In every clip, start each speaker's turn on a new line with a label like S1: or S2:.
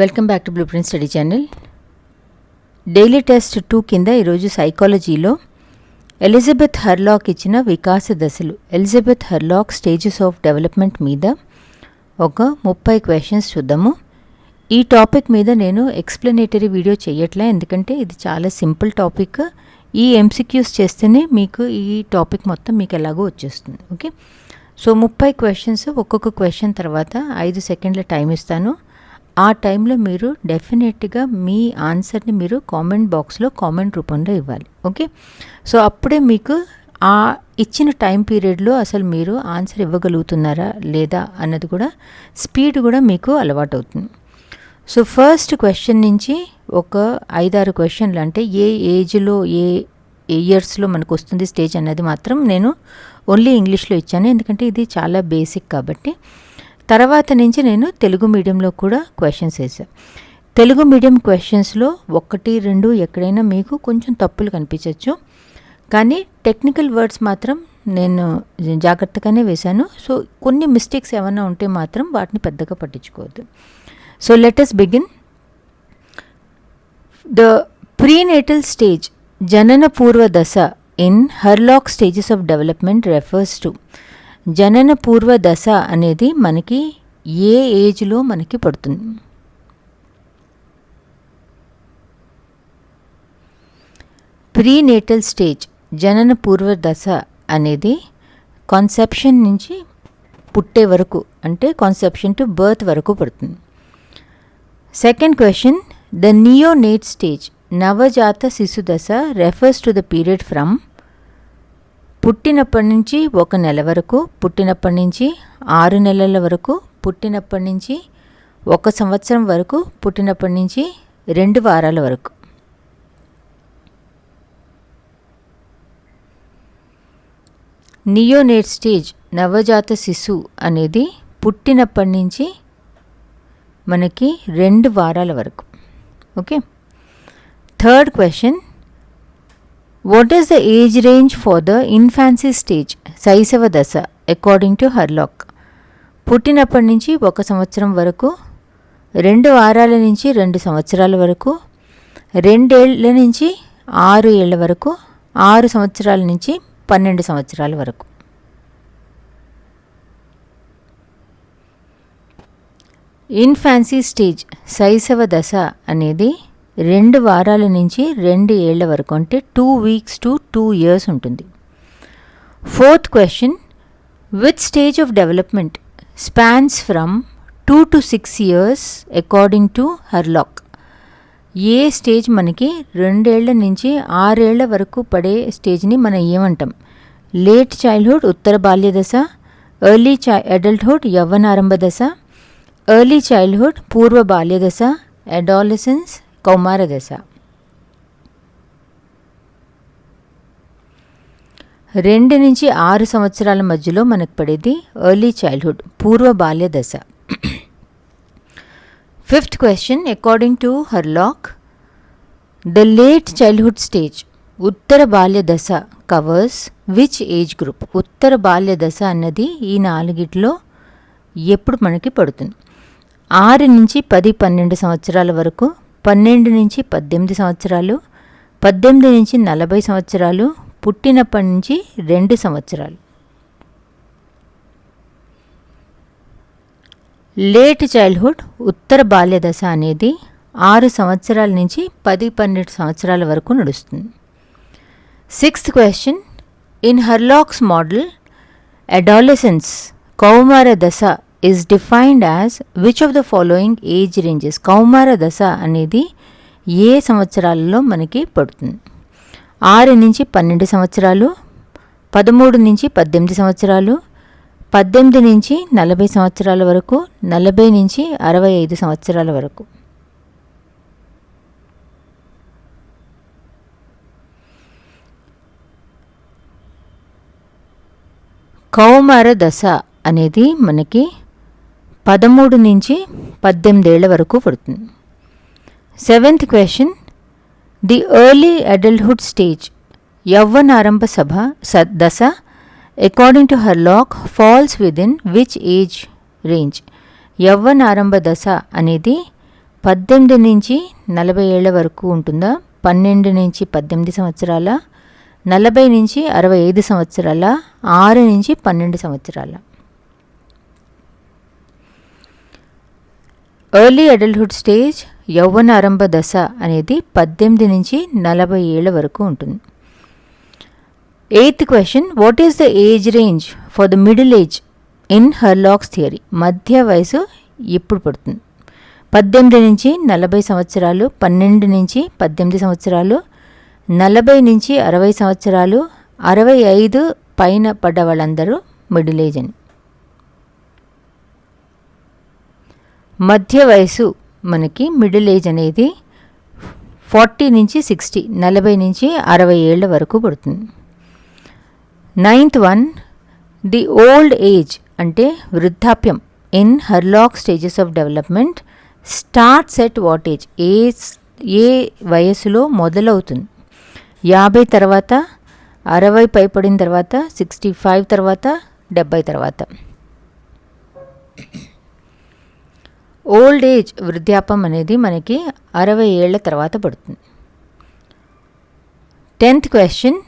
S1: Welcome back to blueprint study channel daily test two కింద ఈరోజు సైకాలజీలో ఎలిజబెత్ హర్లాక్ ఇచ్చిన వికాస దశలు. Elizabeth Hurlock stages of development మీద ఒక ముప్పై క్వశ్చన్స్ చూద్దాము. ఈ టాపిక్ మీద నేను ఎక్స్ప్లెనేటరీ వీడియో చేయట్లే ఎందుకంటే ఇది చాలా సింపుల్ టాపిక్ ఈ ఎంసిక్యూస్ చేస్తేనే మీకు ఈ టాపిక్ మొత్తం మీకు ఎలాగో వచ్చేస్తుంది. ఓకే సో ముప్పై క్వశ్చన్స్ ఒక్కొక్క క్వశ్చన్ తర్వాత ఐదు సెకండ్ల టైం ఇస్తాను. ఆ టైంలో మీరు డెఫినెట్గా మీ ఆన్సర్ని మీరు కామెంట్ బాక్స్లో కామెంట్ రూపంలో ఇవ్వాలి. ఓకే సో అప్పుడే మీకు ఆ ఇచ్చిన టైం పీరియడ్లో అసలు మీరు ఆన్సర్ ఇవ్వగలుగుతున్నారా లేదా అన్నది కూడా స్పీడ్ కూడా మీకు అలవాటు అవుతుంది. సో ఫస్ట్ క్వశ్చన్ నుంచి ఒక ఐదారు క్వశ్చన్లు అంటే ఏ ఏజ్లో ఏ ఇయర్స్లో మనకు వస్తుంది స్టేజ్ అన్నది మాత్రం నేను ఓన్లీ ఇంగ్లీష్లో ఇచ్చాను ఎందుకంటే ఇది చాలా బేసిక్ కాబట్టి. తర్వాత నుంచి నేను తెలుగు మీడియంలో కూడా క్వశ్చన్స్ వేసాను తెలుగు మీడియం క్వశ్చన్స్లో ఒకటి రెండు ఎక్కడైనా మీకు కొంచెం తప్పులు కనిపించవచ్చు కానీ టెక్నికల్ వర్డ్స్ మాత్రం నేను జాగ్రత్తగానే వేశాను. సో కొన్ని మిస్టేక్స్ ఏమైనా ఉంటే మాత్రం వాటిని పెద్దగా పట్టించుకోవద్దు. So let us begin the prenatal stage జనన పూర్వ దశ in Hurlock stages of development refers to. జనన పూర్వ దశ అనేది మనకి ఏ ఏజ్లో మనకి పడుతుంది? ప్రీనేటల్ స్టేజ్ జనన పూర్వ దశ అనేది కాన్సెప్షన్ నుంచి పుట్టే వరకు అంటే కాన్సెప్షన్ టు బర్త్ వరకు పడుతుంది. Second question the neonate stage నవజాత శిశు దశ refers to the period from పుట్టినప్పటి నుంచి ఒక నెల వరకు పుట్టినప్పటి నుంచి ఆరు నెలల వరకు పుట్టినప్పటి నుంచి ఒక సంవత్సరం వరకు పుట్టినప్పటి నుంచి రెండు వారాల వరకు. నియోనేట్ స్టేజ్ నవజాత శిశు అనేది పుట్టినప్పటి నుంచి మనకి రెండు వారాల వరకు. Okay? Third question. What is the age range for the infancy stage శైశవ దశ అకార్డింగ్ టు హర్లాక్ పుట్టినప్పటి నుంచి ఒక సంవత్సరం వరకు రెండు వారాల నుంచి రెండు సంవత్సరాల వరకు రెండేళ్ళ నుంచి ఆరు ఏళ్ళ వరకు ఆరు సంవత్సరాల నుంచి పన్నెండు సంవత్సరాల వరకు. ఇన్ఫాన్సీ స్టేజ్ శైశవ దశ అనేది రెండు వారాల నుంచి రెండు ఏళ్ళ వరకు అంటే two weeks to two years ఉంటుంది. Fourth question with stage of development spans from two to six years according to Hurlock A stage మనకి రెండేళ్ళ నుంచి ఆరేళ్ళ వరకు పడే స్టేజ్ని మనం ఏమంటాం? లేట్ చైల్డ్హుడ్ ఉత్తర బాల్య దశ ఎర్లీ చై అడల్ట్హుడ్ యవ్వనారంభ దశ ఎర్లీ చైల్డ్హుడ్ పూర్వ బాల్య దశ అడాలసెన్స్ కౌమార దశ రెండు నుంచి ఆరు సంవత్సరాల మధ్యలో మనకు పడేది ఎర్లీ చైల్డ్హుడ్ పూర్వ బాల్య దశ. Fifth question according to Hurlock the late childhood stage ఉత్తర బాల్య దశ కవర్స్ విచ్ ఏజ్ గ్రూప్ ఉత్తర బాల్య దశ అన్నది ఈ నాలుగిట్లో ఎప్పుడు మనకి పడుతుంది. ఆరు నుంచి పది పన్నెండు సంవత్సరాల వరకు పన్నెండు నుంచి పద్దెనిమిది సంవత్సరాలు పద్దెనిమిది నుంచి నలభై సంవత్సరాలు పుట్టినప్పటి నుంచి రెండు సంవత్సరాలు. లేట్ చైల్డ్హుడ్ ఉత్తర బాల్య దశ అనేది ఆరు సంవత్సరాల నుంచి పది పన్నెండు సంవత్సరాల వరకు నడుస్తుంది. Sixth question in Hurlock's model adolescence కౌమార దశ is defined as which of the following age ranges కౌమార దశ అనేది ఏ సంవత్సరాలలో మనకి పడుతుంది? ఆరు నుంచి పన్నెండు సంవత్సరాలు పదమూడు నుంచి పద్దెనిమిది సంవత్సరాలు పద్దెనిమిది నుంచి నలభై సంవత్సరాల వరకు నలభై నుంచి అరవై ఐదు సంవత్సరాల వరకు. కౌమార దశ అనేది మనకి పదమూడు నుంచి పద్దెనిమిదేళ్ళ వరకు పడుతుంది. Seventh question. The early adulthood stage. యవ్వనారంభ సభ స దశ. According to Hurlock falls within which age range. యవ్వన ఆరంభ దశ అనేది పద్దెనిమిది నుంచి నలభై ఏళ్ళ వరకు ఉంటుందా? పన్నెండు నుంచి పద్దెనిమిది సంవత్సరాల? నలభై నుంచి అరవై ఐదు సంవత్సరాల? ఆరు నుంచి పన్నెండు సంవత్సరాల? ఎర్లీ అడల్ట్హుడ్ స్టేజ్ యౌవన ఆరంభ దశ అనేది పద్దెనిమిది నుంచి నలభై ఏళ్ళ వరకు ఉంటుంది. Eighth question what is the age range for the middle age in Hurlock's theory మధ్య వయసు ఎప్పుడు పడుతుంది. పద్దెనిమిది నుంచి నలభై సంవత్సరాలు పన్నెండు నుంచి పద్దెనిమిది సంవత్సరాలు నలభై నుంచి అరవై సంవత్సరాలు అరవై ఐదు పైన పడ్డ వాళ్ళందరూ మిడిల్ ఏజ్ అని. మధ్య వయసు మనకి మిడిల్ ఏజ్ అనేది ఫార్టీ నుంచి సిక్స్టీ నలభై నుంచి అరవై ఏళ్ళ వరకు పడుతుంది. Ninth one the old age అంటే వృద్ధాప్యం. In Hurlock stages of development starts at what age ఏ ఏ వయసులో మొదలవుతుంది? యాభై తర్వాత అరవై పైపడిన తర్వాత సిక్స్టీ ఫైవ్ తర్వాత డెబ్బై తర్వాత. ఓల్డ్ ఏజ్ వృద్ధాపం అనేది మనకి అరవై ఏళ్ళ తర్వాత పడుతుంది. టెన్త్ క్వశ్చన్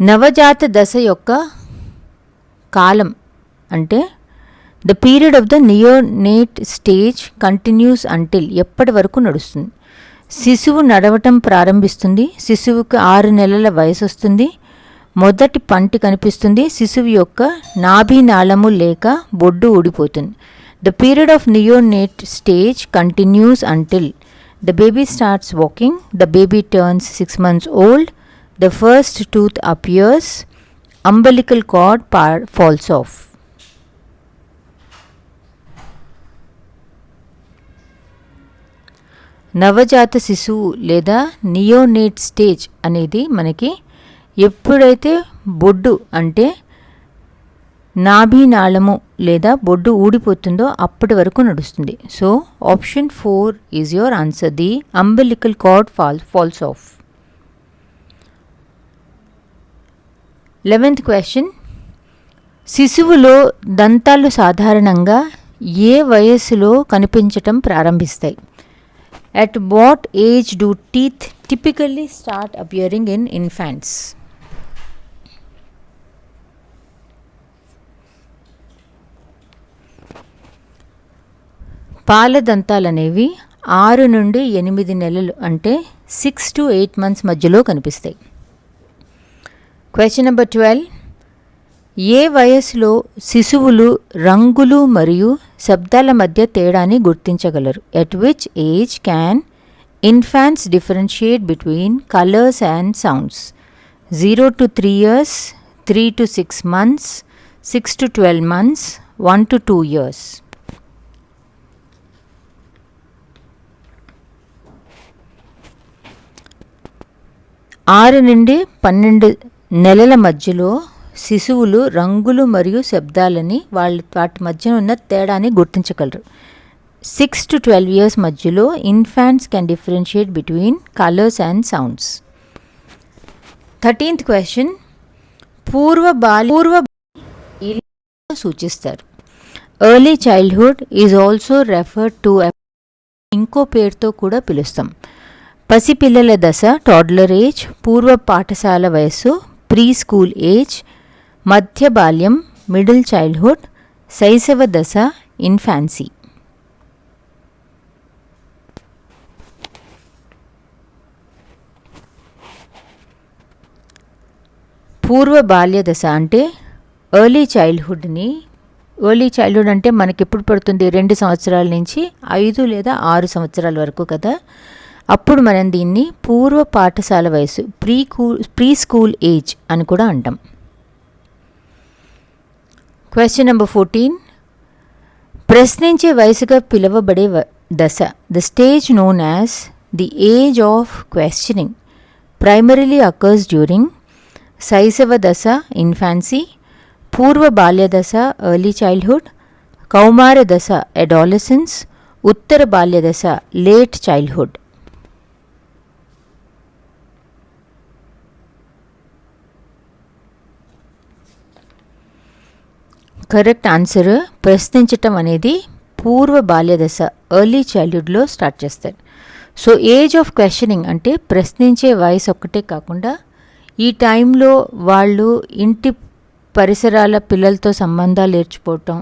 S1: నవజాత దశ యొక్క కాలం అంటే the period of the neonate stage continues until ఎప్పటి వరకు నడుస్తుంది? శిశువు నడవటం ప్రారంభిస్తుంది శిశువుకి ఆరు నెలల వయసు వస్తుంది మొదటి పంటి కనిపిస్తుంది శిశువు యొక్క నాభి నాళము లేక బొడ్డు ఊడిపోతుంది. The period of neonate stage continues until the baby starts walking the baby turns six months old the first tooth appears, umbilical cord par falls off నవజాత శిశువు లేదా నియోనేట్ స్టేజ్ అనేది మనకి ఎప్పుడైతే బొడ్డు అంటే నాభినాళము లేదా బొడ్డు ఊడిపోతుందో అప్పటి వరకు నడుస్తుంది. So option four is your answer the umbilical cord fall falls off eleventh question శిశువులో దంతాలు సాధారణంగా ఏ వయస్సులో కనిపించటం ప్రారంభిస్తాయి? At what age do teeth typically start appearing in infants పాల దంతాలనేవి ఆరు నుండి ఎనిమిది నెలలు అంటే సిక్స్ టు ఎయిట్ మంత్స్ మధ్యలో కనిపిస్తాయి. Question number twelve. ఏ వయస్సులో శిశువులు రంగులు మరియు శబ్దాల మధ్య తేడాని గుర్తించగలరు? At which age can infants differentiate between colours and sounds zero to three years three to six months six to twelve months one to two years ఆరు నుండి పన్నెండు నెలల మధ్యలో శిశువులు రంగులు మరియు శబ్దాలని వాళ్ళ వాటి మధ్య ఉన్న తేడాని గుర్తించగలరు. సిక్స్ టు ట్వెల్వ్ ఇయర్స్ మధ్యలో infants can differentiate between colours and sounds. Thirteenth question. పూర్వ బాల్య పూర్వ సూచిస్తారు. Early childhood is also referred to ఇంకో పేరుతో కూడా పిలుస్తాం. పసిపిల్లల దశ టాడ్లర్ ఏజ్ పూర్వ పాఠశాల వయస్సు ప్రీ స్కూల్ ఏజ్ మధ్య బాల్యం మిడిల్ చైల్డ్హుడ్ శైశవ దశ ఇన్ఫాన్సీ పూర్వ బాల్య దశ అంటే ఎర్లీ చైల్డ్హుడ్ని ఎర్లీ చైల్డ్హుడ్ అంటే మనకి ఎప్పుడు పడుతుంది? రెండు సంవత్సరాల నుంచి ఐదు లేదా ఆరు సంవత్సరాల వరకు కదా? అప్పుడు మనం దీన్ని పూర్వ పాఠశాల వయసు preschool preschool age అని కూడా అంటాం. క్వశ్చన్ నెంబర్ ఫోర్టీన్ ప్రశ్నించే వయసుగా పిలువబడే దశ. The stage known as the age of questioning primarily occurs during శైశవ దశ ఇన్ఫాన్సీ పూర్వ బాల్య దశ ఎర్లీ చైల్డ్హుడ్ కౌమార దశ అడాలసెన్స్ ఉత్తర బాల్య దశ లేట్ చైల్డ్హుడ్ కరెక్ట్ ఆన్సర్ ప్రశ్నించటం అనేది పూర్వ బాల్యదశ ఎర్లీ చైల్డ్హుడ్లో స్టార్ట్ చేస్తారు సో ఏజ్ ఆఫ్ క్వశ్చనింగ్ అంటే ప్రశ్నించే వయసు ఒక్కటే కాకుండా ఈ టైంలో వాళ్ళు ఇంటి పరిసరాల పిల్లలతో సంబంధాలు ఏర్చుకోవటం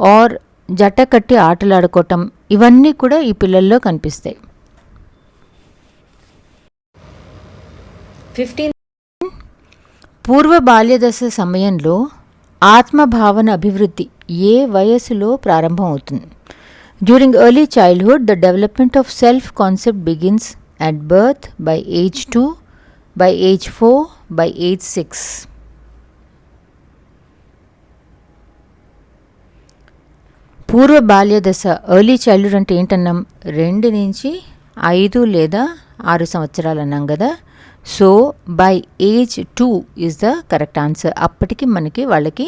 S1: ఆర్ జట కట్టి ఆటలాడుకోవటం ఇవన్నీ కూడా ఈ పిల్లల్లో కనిపిస్తాయి.
S2: ఫిఫ్టీన్
S1: పూర్వ బాల్యదశ సమయంలో ఆత్మభావన అభివృద్ధి ఏ వయస్సులో ప్రారంభం అవుతుంది during early childhood the development of self concept begins at birth by age two by age four by age six పూర్వ బాల్యదశ ఎర్లీ చైల్డ్హుడ్ అంటే ఏంటన్నాం? రెండు నుంచి ఐదు లేదా ఆరు సంవత్సరాలు అన్నాం కదా? So by age two is the correct answer అప్పటికి మనకి వాళ్ళకి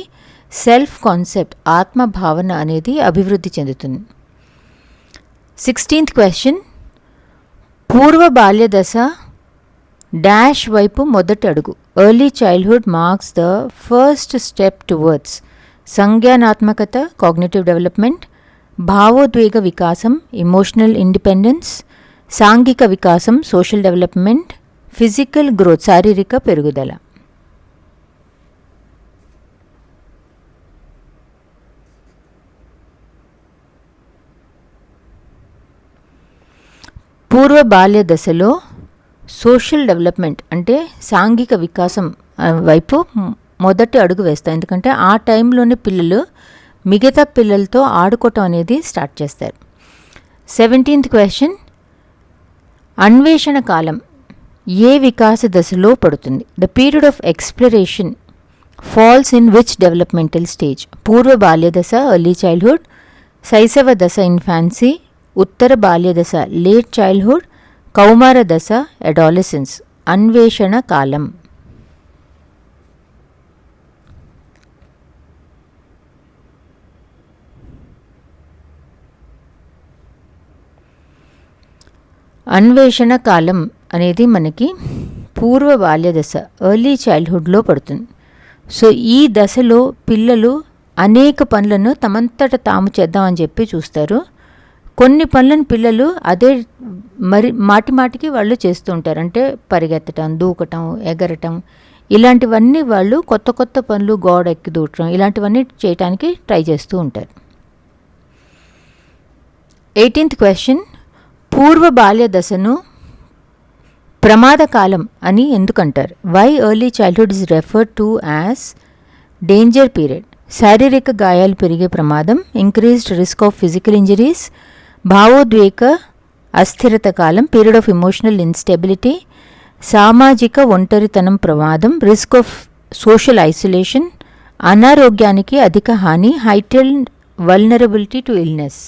S1: సెల్ఫ్ కాన్సెప్ట్ ఆత్మభావన అనేది అభివృద్ధి చెందుతుంది. సిక్స్టీన్త్ క్వశ్చన్ పూర్వ బాల్య దశ డాష్ వైపు మొదటి అడుగు. Early childhood marks the first step towards సంజ్ఞానాత్మకత cognitive development భావోద్వేగ వికాసం ఇమోషనల్ ఇండిపెండెన్స్ సాంఘిక వికాసం సోషల్ డెవలప్మెంట్ ఫిజికల్ గ్రోత్ శారీరక పెరుగుదల. పూర్వ బాల్య దశలో సోషల్ డెవలప్మెంట్ అంటే సాంఘిక వికాసం వైపు మొదటి అడుగు వేస్తాయి ఎందుకంటే ఆ టైంలోనే పిల్లలు మిగతా పిల్లలతో ఆడుకోవటం అనేది స్టార్ట్ చేస్తారు. సెవెంటీన్త్ క్వశ్చన్ అన్వేషణ కాలం ఏ వికాస దశలో పడుతుంది? The period of exploration falls in which developmental stage పూర్వ బాల్య దశ ఎర్లీ చైల్డ్హుడ్ శైశవ దశ ఇన్ఫాన్సీ ఉత్తర బాల్య దశ లేట్ చైల్డ్హుడ్ కౌమార దశ అడాలసెన్స్ అన్వేషణ కాలం. అన్వేషణ కాలం అనేది మనకి పూర్వ బాల్య దశ ఎర్లీ చైల్డ్హుడ్లో పడుతుంది. సో ఈ దశలో పిల్లలు అనేక పనులను తమంతట తాము చేద్దామని చెప్పి చూస్తారు. కొన్ని పనులను పిల్లలు అదే మరి మాటి మాటికి వాళ్ళు చేస్తూ ఉంటారు. అంటే పరిగెత్తటం దూకటం ఎగరటం ఇలాంటివన్నీ వాళ్ళు కొత్త కొత్త పనులు గోడ ఎక్కి దూకటం ఇలాంటివన్నీ చేయటానికి ట్రై చేస్తూ ఉంటారు. ఎయిటీన్త్ క్వశ్చన్ పూర్వ బాల్య దశను ప్రమాదకాలం అని ఎందుకంటారు? Why early childhood is referred to as danger period శారీరక గాయాలు పెరిగే ప్రమాదం increased risk of physical injuries భావోద్వేగ అస్థిరత కాలం పీరియడ్ ఆఫ్ ఇమోషనల్ ఇన్స్టెబిలిటీ సామాజిక ఒంటరితనం ప్రమాదం రిస్క్ ఆఫ్ సోషల్ ఐసోలేషన్ అనారోగ్యానికి అధిక హాని హైటెల్డ్ వల్నరబిలిటీ టు ఇల్నెస్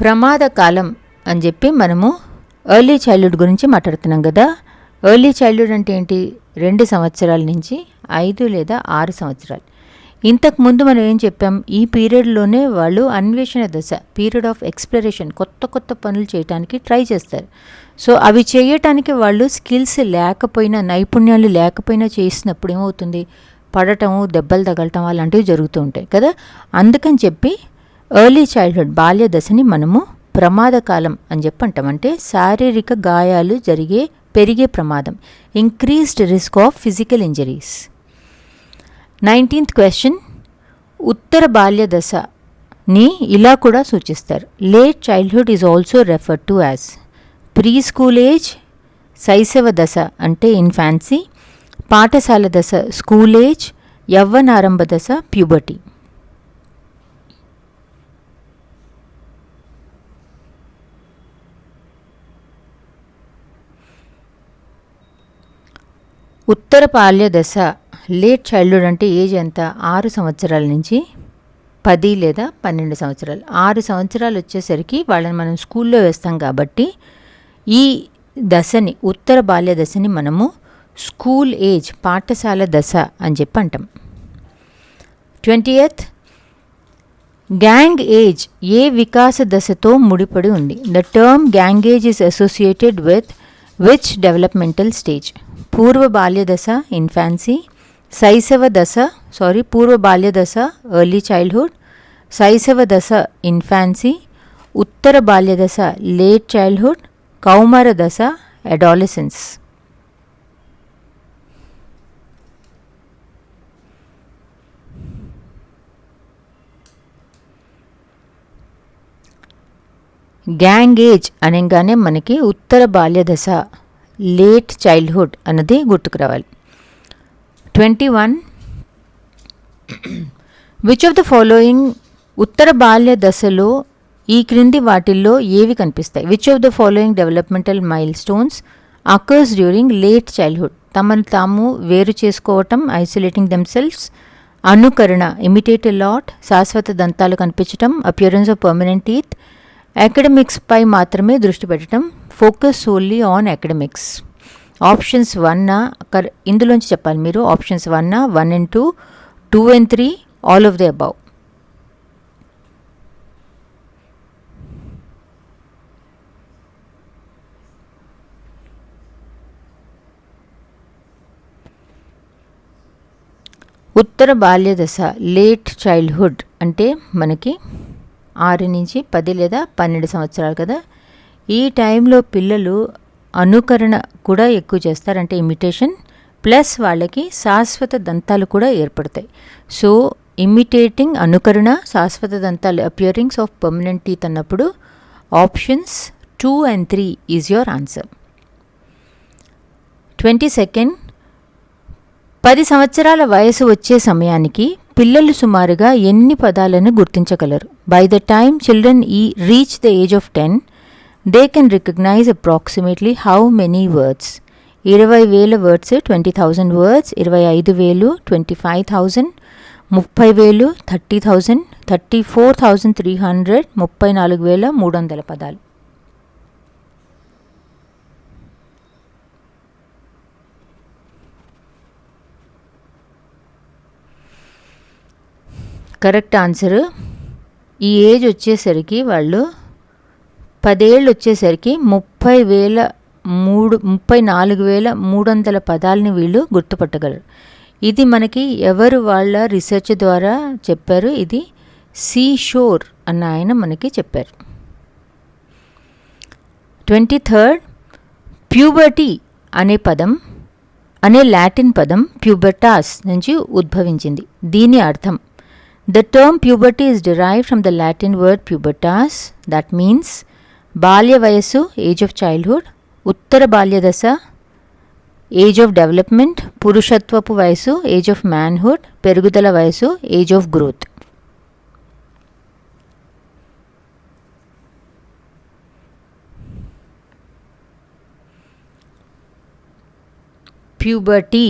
S1: ప్రమాద కాలం అని చెప్పి మనము ఎర్లీ చైల్డ్హుడ్ గురించి మాట్లాడుతున్నాం కదా. ఎర్లీ చైల్డ్హుడ్ అంటే ఏంటి? రెండు సంవత్సరాల నుంచి ఐదు లేదా ఆరు సంవత్సరాలు. ఇంతకు ముందు మనం ఏం చెప్పాం? ఈ పీరియడ్లోనే వాళ్ళు అన్వేషణ దశ పీరియడ్ ఆఫ్ ఎక్స్ప్లరేషన్ కొత్త కొత్త పనులు చేయడానికి ట్రై చేస్తారు. సో అవి చేయటానికి వాళ్ళు స్కిల్స్ లేకపోయినా నైపుణ్యాలు లేకపోయినా చేసినప్పుడు ఏమవుతుంది? పడటము దెబ్బలు తగలటం అలాంటివి జరుగుతూ ఉంటాయి కదా. అందుకని చెప్పి ఎర్లీ చైల్డ్హుడ్ బాల్య దశని మనము ప్రమాదకాలం అని చెప్పంటాం. అంటే శారీరక గాయాలు జరిగే పెరిగే ప్రమాదం. Increased risk of physical injuries nineteenth question ఉత్తర బాల్య దశని ఇలా కూడా సూచిస్తారు. Late childhood is also referred to as preschool age శైశవ దశ అంటే ఇన్ఫాన్సీ పాఠశాల దశ స్కూల్ ఏజ్ యవ్వనారంభ దశ ప్యూబర్టీ ఉత్తర బాల్య దశ లేట్ చైల్డ్హుడ్ అంటే ఏజ్ ఎంత? ఆరు సంవత్సరాల నుంచి పది లేదా పన్నెండు సంవత్సరాలు. ఆరు సంవత్సరాలు వచ్చేసరికి వాళ్ళని మనం స్కూల్లో వేస్తాం కాబట్టి ఈ దశని ఉత్తర బాల్య దశని మనము స్కూల్ ఏజ్ పాఠశాల దశ అని చెప్పి అంటాం. ట్వంటీ ఎయిత్ గ్యాంగ్ ఏజ్ ఏ వికాస దశతో ముడిపడి ఉంది? The term gang age is associated with which developmental stage పూర్వ బాల్య దశ ఇన్ఫాన్సీ శైశవ దశ సారీ పూర్వ బాల్య దశ ఎర్లీ చైల్డ్హుడ్ శైశవ దశ ఇన్ఫాన్సీ ఉత్తర బాల్య దశ లేట్ చైల్డ్హుడ్ కౌమార దశ అడాలసెన్స్ గ్యాంగ్ ఏజ్ అనగానే మనకి ఉత్తర బాల్య దశ. లేట్ చైల్డ్హుడ్ అన్నది గుర్తుకు రావాలి. Twenty one which of the following ఉత్తర బాల్య దశలో ఈ క్రింది వాటిల్లో ఏవి కనిపిస్తాయి? Which of the following developmental milestones occurs during late childhood తమను తాము వేరు చేసుకోవటం ఐసోలేటింగ్ దెమ్సెల్స్ అనుకరణ ఇమిటేట్ లాట్ శాశ్వత దంతాలు కనిపించటం appearance of permanent teeth academics పై మాత్రమే దృష్టి పెట్టడం focus only on academics options one కర్ ఇందులోంచి చెప్పాలి మీరు. Options one one and two two and three all of the above ఉత్తర బాల్య దశ లేట్ చైల్డ్హుడ్ అంటే మనకి ఆరు నుంచి పది లేదా పన్నెండు సంవత్సరాలు కదా. ఈ టైంలో పిల్లలు అనుకరణ కూడా ఎక్కువ చేస్తారంటే ఇమిటేషన్ ప్లస్ వాళ్ళకి శాశ్వత దంతాలు కూడా ఏర్పడతాయి. సో ఇమిటేటింగ్ అనుకరణ శాశ్వత దంతాలు అపియరింగ్స్ ఆఫ్ పర్మనెంట్ టీత్ అన్నప్పుడు options two and three is your answer. Twenty second పది సంవత్సరాల వయసు వచ్చే సమయానికి పిల్లలు సుమారుగా ఎన్ని పదాలను గుర్తించగలరు? బై ద టైమ్ చిల్డ్రన్ ఈ reach the age of ten they can recognize approximately how many words ఇరవై వేల వర్డ్స్ ట్వంటీ థౌజండ్ వర్డ్స్ ఇరవై ఐదు వేలు ట్వంటీ ఫైవ్ థౌజండ్ ముప్పై వేలు thirty thousand thirty four thousand three hundred ముప్పై నాలుగు వేల మూడు వందల పదాలు. Correct answer. ఈ ఏజ్ వచ్చేసరికి వాళ్ళు పదేళ్ళు వచ్చేసరికి ముప్పై వేల మూడు ముప్పై నాలుగు వేల మూడు వందల పదాలని వీళ్ళు గుర్తుపట్టగలరు. ఇది మనకి ఎవరు వాళ్ళ రీసెర్చ్ ద్వారా చెప్పారు? ఇది సీ షోర్ అన్న ఆయన మనకి చెప్పారు. ట్వంటీ థర్డ్ ప్యూబర్టీ అనే పదం అనే లాటిన్ పదం ప్యూబర్టాస్ నుంచి ఉద్భవించింది. దీని అర్థం The term puberty is derived from the Latin word pubertas, that means బాల్య వయస్సు ఏజ్ ఆఫ్ చైల్డ్హుడ్ ఉత్తర బాల్య దశ ఏజ్ ఆఫ్ డెవలప్మెంట్ పురుషత్వపు వయసు ఏజ్ ఆఫ్ మ్యాన్హుడ్ పెరుగుదల వయసు ఏజ్ ఆఫ్ గ్రోత్ ప్యూబర్టీ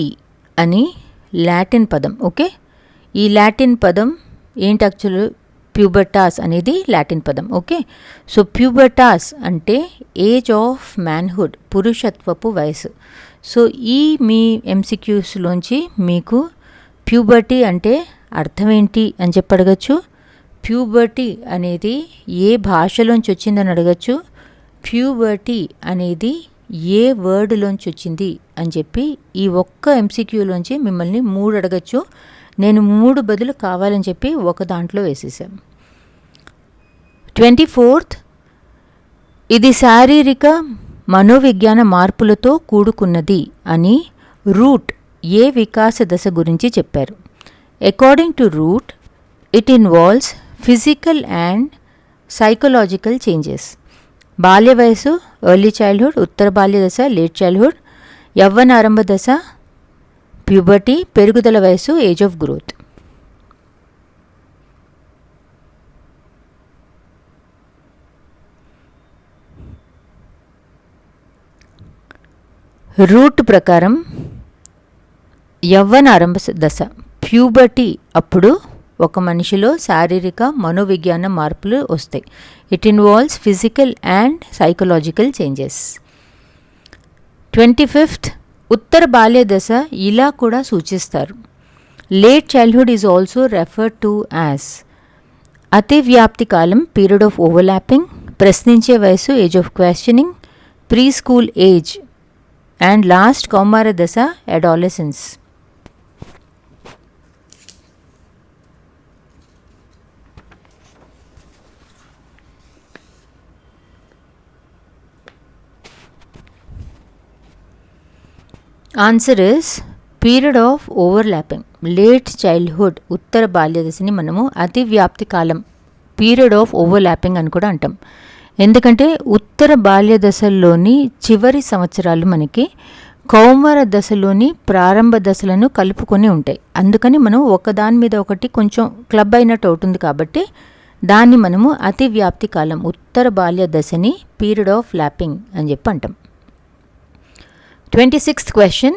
S1: అని లాటిన్ పదం ఓకే ఈ లాటిన్ పదం ఏంటి యాక్చువల్ ప్యూబర్టాస్ అనేది లాటిన్ పదం ఓకే సో ప్యూబర్టాస్ అంటే ఏజ్ ఆఫ్ మ్యాన్హుడ్ పురుషత్వపు వయసు సో ఈ మీ ఎంసిక్యూస్లోంచి మీకు ప్యూబర్టీ అంటే అర్థం ఏంటి అని చెప్పి అడగచ్చు. ప్యూబర్టీ అనేది ఏ భాషలోంచి వచ్చిందని అడగచ్చు. ప్యూబర్టీ అనేది ఏ వర్డ్లోంచి వచ్చింది అని చెప్పి ఈ ఒక్క ఎంసీక్యూలోంచి మిమ్మల్ని మూడు అడగచ్చు. నేను మూడు బదులు కావాలని చెప్పి ఒక దాంట్లో వేసేసాం. ట్వంటీ ఫోర్త్ ఇది శారీరక మనోవిజ్ఞాన మార్పులతో కూడుకున్నది అని రూట్ ఏ వికాస దశ గురించి చెప్పారు. According to root it involves physical and psychological changes బాల్య వయసు ఎర్లీ చైల్డ్హుడ్ ఉత్తర బాల్య దశ లేట్ చైల్డ్హుడ్ యవ్వన ఆరంభ దశ ప్యూబర్టీ పెరుగుదల వయసు ఏజ్ ఆఫ్ గ్రోత్ రూట్ ప్రకారం యవ్వన ఆరంభ దశ. ప్యూబర్టీ అప్పుడు ఒక మనిషిలో శారీరక మనోవిజ్ఞాన మార్పులు వస్తాయి. It involves physical and psychological changes twenty fifth ఉత్తర బాల్య దశ ఇలా కూడా సూచిస్తారు. Late childhood is also referred to as అతివ్యాప్తి కాలం పీరియడ్ ఆఫ్ ఓవర్లాపింగ్ ప్రశ్నించే వయసు age of questioning preschool age and last కౌమార దశ adolescence answer is period of overlapping late childhood ఉత్తర బాల్య దశని మనము అతి వ్యాప్తి కాలం పీరియడ్ ఆఫ్ ఓవర్లాపింగ్ అని కూడా అంటాం ఎందుకంటే ఉత్తర బాల్య దశల్లోని చివరి సంవత్సరాలు మనకి కౌమార దశలోని ప్రారంభ దశలను కలుపుకొని ఉంటాయి అందుకని మనం ఒకదాని మీద ఒకటి కొంచెం క్లబ్ అయినట్టు అవుతుంది కాబట్టి దాన్ని మనము అతి వ్యాప్తి కాలం ఉత్తర బాల్య దశని పీరియడ్ ఆఫ్ ల్యాపింగ్ అని చెప్పి అంటాం ట్వంటీ సిక్స్త్ క్వశ్చన్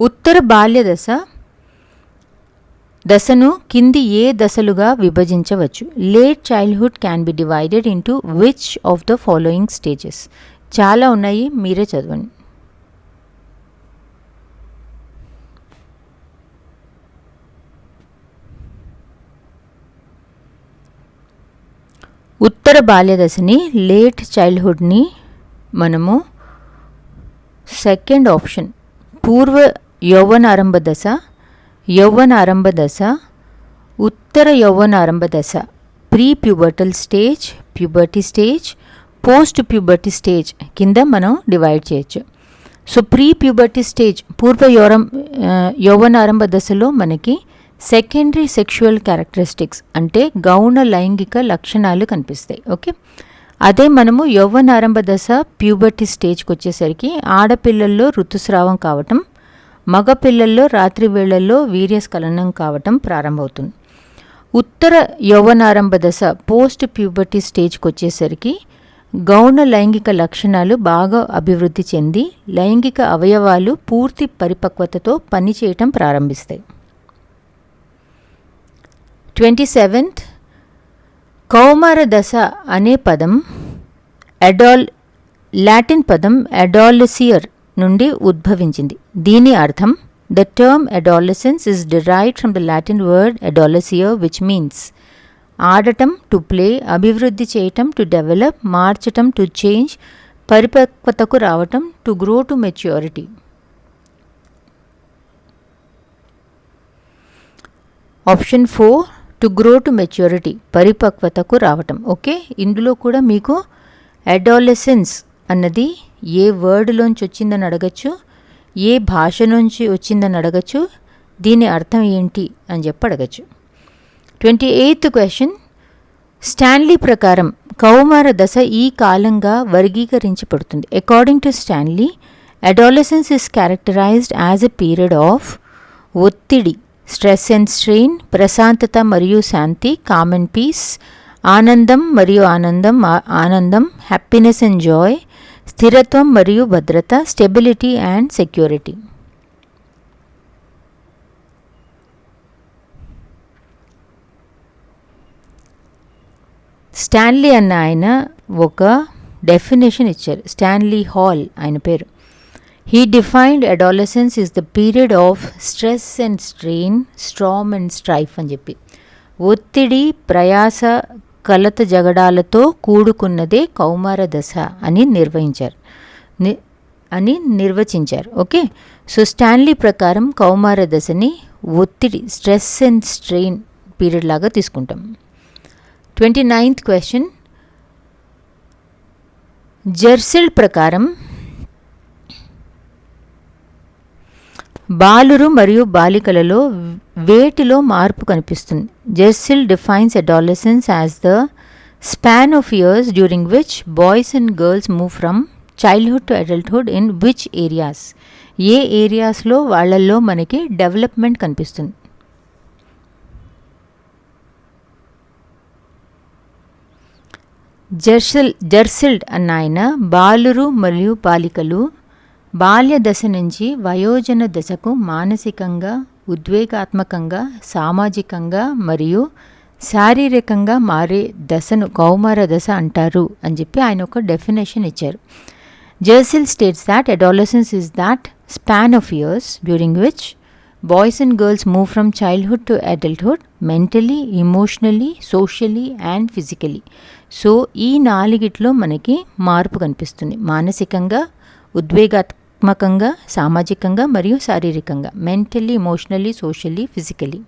S1: ఉత్తర బాల్య దశ దశను కింది ఏ దశలుగా విభజించవచ్చు? Late childhood can be divided into which of the following stages చాలా ఉన్నాయి మీరే చదవండి. ఉత్తర బాల్య దశని లేట్ చైల్డ్హుడ్ని మనము సెకండ్ ఆప్షన్. పూర్వ యౌవనారంభ దశ యౌవనారంభ దశ ఉత్తర యౌవనారంభ దశ. Prepubertal stage puberty stage post puberty stage కింద మనం డివైడ్ చేయొచ్చు. సో ప్రీ ప్యూబర్టీ స్టేజ్ పూర్వ యౌరం యౌవనారంభ దశలో మనకి సెకండరీ సెక్షువల్ క్యారెక్టరిస్టిక్స్ అంటే గౌణ లైంగిక లక్షణాలు కనిపిస్తాయి. ఓకే? అదే మనము యౌవనారంభ దశ ప్యూబర్టీ స్టేజ్కి వచ్చేసరికి ఆడపిల్లల్లో ఋతుస్రావం కావటం మగ పిల్లల్లో రాత్రి వేళల్లో వీర్యస్ఖలనం కావటం ప్రారంభమవుతుంది. ఉత్తర యౌవనారంభ దశ పోస్ట్ ప్యూబర్టీ స్టేజ్కి వచ్చేసరికి గౌణ లైంగిక లక్షణాలు బాగా అభివృద్ధి చెంది లైంగిక అవయవాలు పూర్తి పరిపక్వతతో పనిచేయటం ప్రారంభిస్తాయి. ట్వంటీ సెవెంత్ కౌమార దశ అనే పదం అడాల్ లాటిన్ పదం అడాలసియర్ నుండి ఉద్భవించింది. దీని అర్థం the term adolescence is derived from the Latin word adolescere which means ఆడటం టు ప్లే అభివృద్ధి చేయటం టు డెవలప్ మార్చటం టు చేంజ్ పరిపక్వతకు రావటం to grow to maturity option four to grow to maturity పరిపక్వతకు రావటం. ఓకే? ఇందులో కూడా మీకు అడాలెసెన్స్ అన్నది ఏ వర్డ్లోంచి వచ్చిందని అడగచ్చు ఏ భాష నుంచి వచ్చిందని అడగచ్చు దీని అర్థం ఏంటి అని చెప్పి అడగచ్చు. ట్వంటీ ఎయిత్ క్వశ్చన్ స్టాన్లీ ప్రకారం కౌమార దశ ఈ కాలంగా వర్గీకరించబడుతుంది. According to Stanley adolescence is characterized as a period of ఒత్తిడి. స్ట్రెస్ అండ్ స్ట్రెయిన్ ప్రశాంతత మరియు శాంతి కామన్ పీస్ ఆనందం మరియు ఆనందం ఆనందం హ్యాపీనెస్ అండ్ జాయ్ స్థిరత్వం మరియు భద్రత స్టెబిలిటీ అండ్ సెక్యూరిటీ స్టాన్లీ అన్న ఆయన ఒక డెఫినేషన్ ఇచ్చారు. స్టాన్లీ హాల్ ఆయన పేరు. He defined adolescence is the period of stress and strain storm and strife అని చెప్పి. ఒత్తిడి ప్రయాస కలత జగడాలతో కూడుకున్నదే కౌమార దశ అని నిర్వహించారు. అని నిర్వచించారు. ఓకే? సో స్టాన్లీ ప్రకారం కౌమార దశని ఒత్తిడి స్ట్రెస్ అండ్ స్ట్రెయిన్ పీరియడ్ లాగా తీసుకుంటాం. Twenty ninth question. జెర్సిల్ ప్రకారం బాలురు మరియు బాలికలలో వేటిలో మార్పు కనిపిస్తుంది? జెస్సిల్ defines adolescence as the span of years during which boys and girls move from childhood to adulthood in which areas ఏ ఏరియాస్లో వాళ్ళల్లో మనకి డెవలప్మెంట్ కనిపిస్తుంది? జెర్సిల్ జెర్సిల్డ్ అన్న ఆయన బాలురు మరియు బాలికలు బాల్య దశ నుంచి వయోజన దశకు మానసికంగా ఉద్వేగాత్మకంగా సామాజికంగా మరియు శారీరకంగా మారే దశను కౌమార దశ అంటారు అని చెప్పి ఆయన ఒక డెఫినేషన్ ఇచ్చారు. Jersild states that adolescence is that span of years during which boys and girls move from childhood to adulthood mentally emotionally socially and physically so ఈ నాలుగిట్లో మనకి మార్పు కనిపిస్తుంది. మానసికంగా ఉద్వేగాత్మకంగా సామాజికంగా మరియు శారీరకంగా mentally emotionally socially physically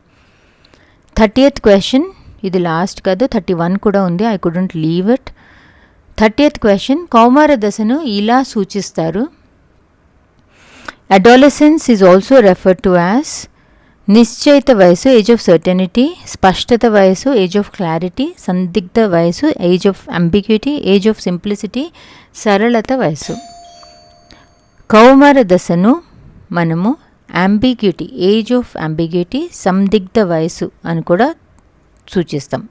S1: thirtieth question ఇది లాస్ట్ కాదు థర్టీ వన్ కూడా ఉంది I couldn't leave it. Thirtieth question కౌమార దశను ఇలా సూచిస్తారు. Adolescence is also refer to as నిశ్చయిత వయసు ఏజ్ ఆఫ్ సర్టనిటీ స్పష్టత వయసు ఏజ్ ఆఫ్ క్లారిటీ సందిగ్ధ వయసు age of ambiguity age of simplicity సరళత వయసు. కౌమార దశను మనము అంబిగ్యూటీ ఏజ్ ఆఫ్ అంబిగ్యూటీ సందిగ్ధ వయసు అని కూడా సూచిస్తాం.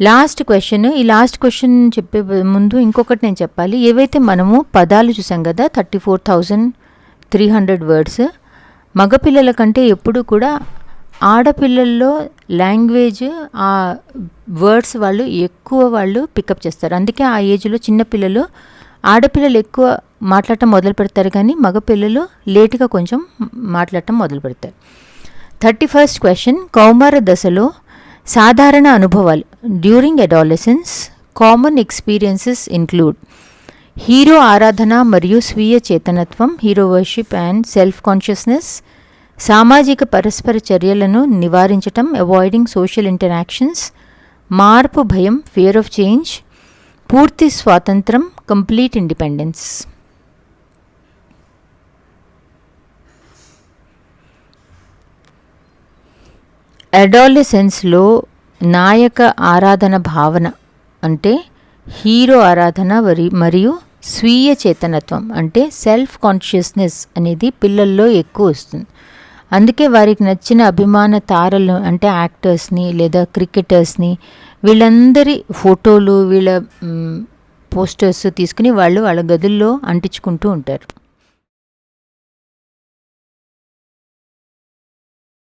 S1: లాస్ట్ క్వశ్చన్ ఈ లాస్ట్ క్వశ్చన్ చెప్పే ముందు ఇంకొకటి నేను చెప్పాలి. ఏవైతే మనము పదాలు చూసాం కదా thirty four thousand three hundred words మగపిల్లల కంటే ఎప్పుడు కూడా ఆడపిల్లల్లో లాంగ్వేజ్ ఆ వర్డ్స్ వాళ్ళు ఎక్కువ వాళ్ళు పికప్ చేస్తారు. అందుకే ఆ ఏజ్లో చిన్నపిల్లలు ఆడపిల్లలు ఎక్కువ మాట్లాడటం మొదలు పెడతారు కానీ మగపిల్లలు లేటుగా కొంచెం మాట్లాడటం మొదలు పెడతారు. థర్టీ ఫస్ట్ క్వశ్చన్ కౌమార దశలో సాధారణ అనుభవాలు during adolescence common experiences include hero ఆరాధన మరియు స్వీయ చేతనత్వం hero worship and self consciousness సామాజిక పరస్పర చర్యలను నివారించటం అవాయిడింగ్ సోషల్ ఇంటరాక్షన్స్ మార్పు భయం ఫియర్ ఆఫ్ చేంజ్ పూర్తి స్వాతంత్రం కంప్లీట్ ఇండిపెండెన్స్. అడాలిసెన్స్లో నాయక ఆరాధన భావన అంటే హీరో ఆరాధన వరి మరియు స్వీయ చేతనత్వం అంటే సెల్ఫ్ కాన్షియస్నెస్ అనేది పిల్లల్లో ఎక్కువ వస్తుంది. అందుకే వారికి నచ్చిన అభిమాన తారలు అంటే యాక్టర్స్ని లేదా క్రికెటర్స్ని వీళ్ళందరి ఫోటోలు వీళ్ళ పోస్టర్స్ తీసుకుని వాళ్ళు వాళ్ళ గదుల్లో అంటించుకుంటూ ఉంటారు.